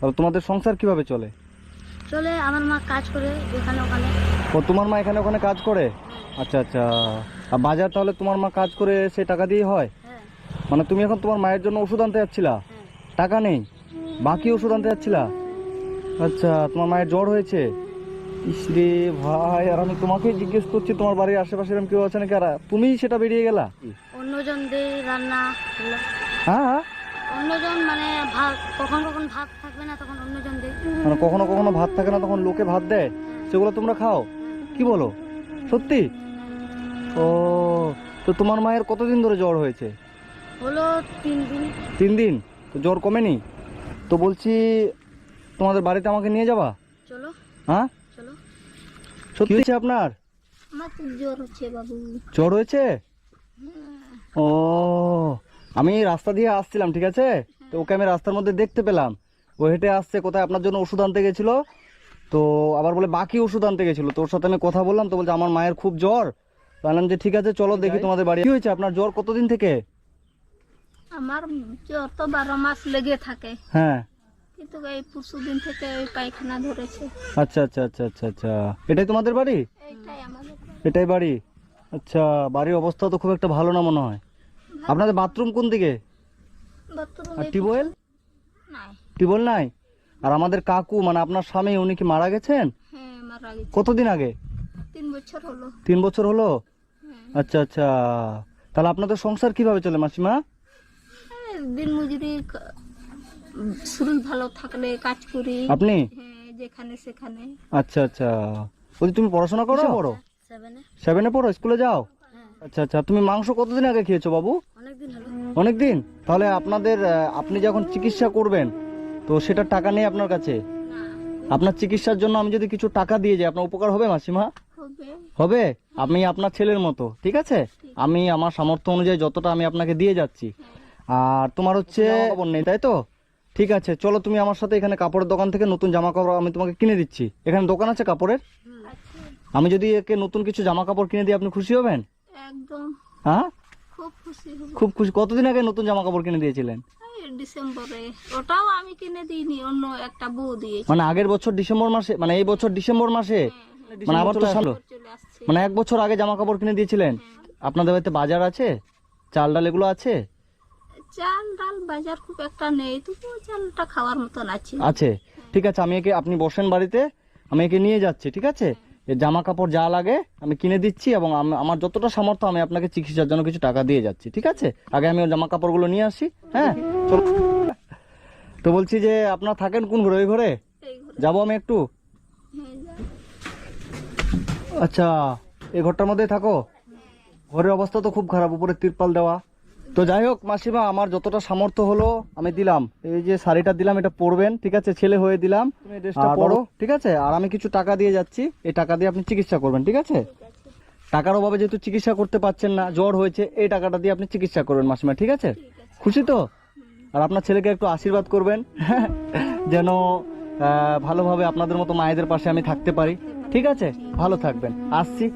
তাহলে তোমাদের সংসার কীভাবে চলে? চলে আমার মা কাজ করে এখানে ওখানে। ও তোমার মা এখানে ওখানে কাজ করে? আচ্ছা আচ্ছা। আর বাজার তাহলে তোমার মা কাজ করে সে টাকা দিয়ে হয়? হ্যাঁ। মানে তুমি এখন তোমার মায়ের জন্য ওষুধ আনতে যাচ্ছিলা? হ্যাঁ। টাকা নেই? বাকি ওষুধ আনতে যাচ্ছিলা? আচ্ছা তোমার মায়ের জ্বর হয়েছে? ইসরে ভাই আর আমি তোমাকেই জিজ্ঞেস করছি তোমার বাড়ির আশেপাশে এরকম কেউ আছে নাকি? আর তুমিই সেটা বেরিয়ে গেলা? অন্যজন দেয় রান্না ভাত কখন কখন ভাত থাকবে না তখন অন্যজন দেয়। মানে কখনো কখনো ভাত থাকে না তখন লোকে ভাত দেয়? সেগুলো তোমরা খাও? কি বলো? সত্যি? ও তো তোমার মায়ের কতদিন ধরে জ্বর হয়েছে? হলো তিন দিন। তিন দিন? তো জ্বর কমেনি? তো বলছি তোমাদের বাড়িতে আমাকে নিয়ে যাবা? চলো। হ্যাঁ? চলো। সত্যি হয়েছে আপনার? আমার জ্বর হচ্ছে বাবু। জ্বর হয়েছে? ও আমি রাস্তা দিয়ে আসছিলাম ঠিক আছে? তো ওকে আমি রাস্তার মধ্যে দেখতে পেলাম। ও হেঁটে আসছে কোথায় আপনার জন্য ওষুধ আনতে গেছিল? তো আবার বলে বাকি ওষুধ আনতে গেছিল। তোর সাথে আমি কথা বললাম তো বলছে আমার মায়ের খুব জ্বর। বললাম যে ঠিক আছে চলো দেখি তোমাদের বাড়ি। কি হয়েছে? আপনার জ্বর কতদিন থেকে? আমার জ্বর তো বারো মাস লেগে থাকে। হ্যাঁ। কিন্তু এই পরশু দিন থেকে ওই পায়খানা ধরেছে। আচ্ছা আচ্ছা আচ্ছা আচ্ছা আচ্ছা। এটাই তোমাদের বাড়ি? আমাদের এটাই বাড়ি? আচ্ছা বাড়ির অবস্থা তো খুব একটা ভালো না মনে হয়। আপনাদের বাথরুম কোন দিকে? আর টিউবওয়েল? টিউবওয়েল নাই? আর আমাদের কাকু মানে আপনার স্বামী উনি কি মারা গেছেন? হ্যাঁ কতদিন আগে? তিন বছর হলো। তিন বছর হলো? হ্যাঁ। আচ্ছা আচ্ছা। তাহলে আপনাদের সংসার কীভাবে চলে মাসিমা? দিন মজুরি শরীর ভালো থাকলে কাজ করি। আপনি? হ্যাঁ যেখানে সেখানে। আচ্ছা আচ্ছা। বলছি তুমি পড়াশোনা করো? পড়ো সেভেনে সেভেনে পড়ো? স্কুলে যাও? হ্যাঁ। আচ্ছা আচ্ছা। তুমি মাংস কতদিন আগে খেয়েছো বাবু? অনেক দিন তাহলে আপনাদের আপনি যখন চিকিৎসা করবেন তো সেটা টাকা নেই আপনার কাছে? আপনার চিকিৎসার জন্য আমি যদি কিছু টাকা দিয়ে যাই আপনার উপকার হবে মাসিমা? হবে। আমি আপনার ছেলের মতো ঠিক আছে? আমি আমার সামর্থ্য অনুযায়ী যতটা আমি আপনাকে দিয়ে যাচ্ছি। আর তোমার হচ্ছে নেই। তাই তো? ঠিক আছে চলো তুমি আমার সাথে এখানে কাপড়ের দোকান থেকে নতুন জামা কাপড় আমি তোমাকে কিনে দিচ্ছি। এখানে দোকান আছে কাপড়ের? আমি যদি একে নতুন কিছু জামা কাপড় কিনে দিই আপনি খুশি হবেন? একদম। হ্যাঁ? খুব খুশি হব। খুব খুশি। কতদিন আগে নতুন জামা কাপড় কিনে দিয়েছিলেন? ডিসেম্বরে। ওটাও আমি কিনে দিইনি অন্য একটা বউ দিয়েছে। মানে আগের বছর ডিসেম্বর মাসে মানে এই বছর ডিসেম্বর মাসে? মানে আবার তো সামনে মানে এক বছর আগে জামা কাপড় কিনে দিয়েছিলেন? আপনাদের বাড়িতে বাজার আছে? চাল ডাল এগুলো আছে? চাল ডাল বাজার খুব একটা নেই তবুও চালটা খাওয়ার মতন আছে। আছে। ঠিক আছে আমি একে আপনি বসেন বাড়িতে আমি একে নিয়ে যাচ্ছি ঠিক আছে? জামা কাপড় যা লাগে আমি কিনে দিচ্ছি এবং আমার যতটা সামর্থ্য আমি আপনাকে চিকিৎসার জন্য কিছু টাকা দিয়ে যাচ্ছি ঠিক আছে? আগে আমি জামা কাপড়গুলো নিয়ে আসি হ্যাঁ? চলো। তো বলছি যে আপনার থাকেন কোন ঘরে ওই ঘরে? যাব আমি একটু? হ্যাঁ, আচ্ছা এই ঘরটার মধ্যেই থাকো? ঘরের অবস্থা তো খুব খারাপ উপরে তিরপাল দেওয়া। তো যাই হোক মাসিমা আমার যতটা সামর্থ্য হলো আমি দিলাম। এই যে শাড়িটা দিলাম এটা পরবেন ঠিক আছে? ছেলে হয়ে দিলাম। তুমি ড্রেসটা পরো। ঠিক আছে? আর আমি কিছু টাকা দিয়ে যাচ্ছি। এই টাকা দিয়ে আপনি চিকিৎসা করবেন ঠিক আছে? টাকার অভাবে যেহেতু চিকিৎসা করতে পারছেন না জ্বর হয়েছে এই টাকাটা দিয়ে আপনি চিকিৎসা করবেন মাসিমা ঠিক আছে? খুশি তো? আর আপনার ছেলেকে একটু আশীর্বাদ করবেন যেন ভালোভাবে আপনাদের মতো মায়েদের পাশে আমি থাকতে পারি ঠিক আছে? ভালো থাকবেন। আসছি।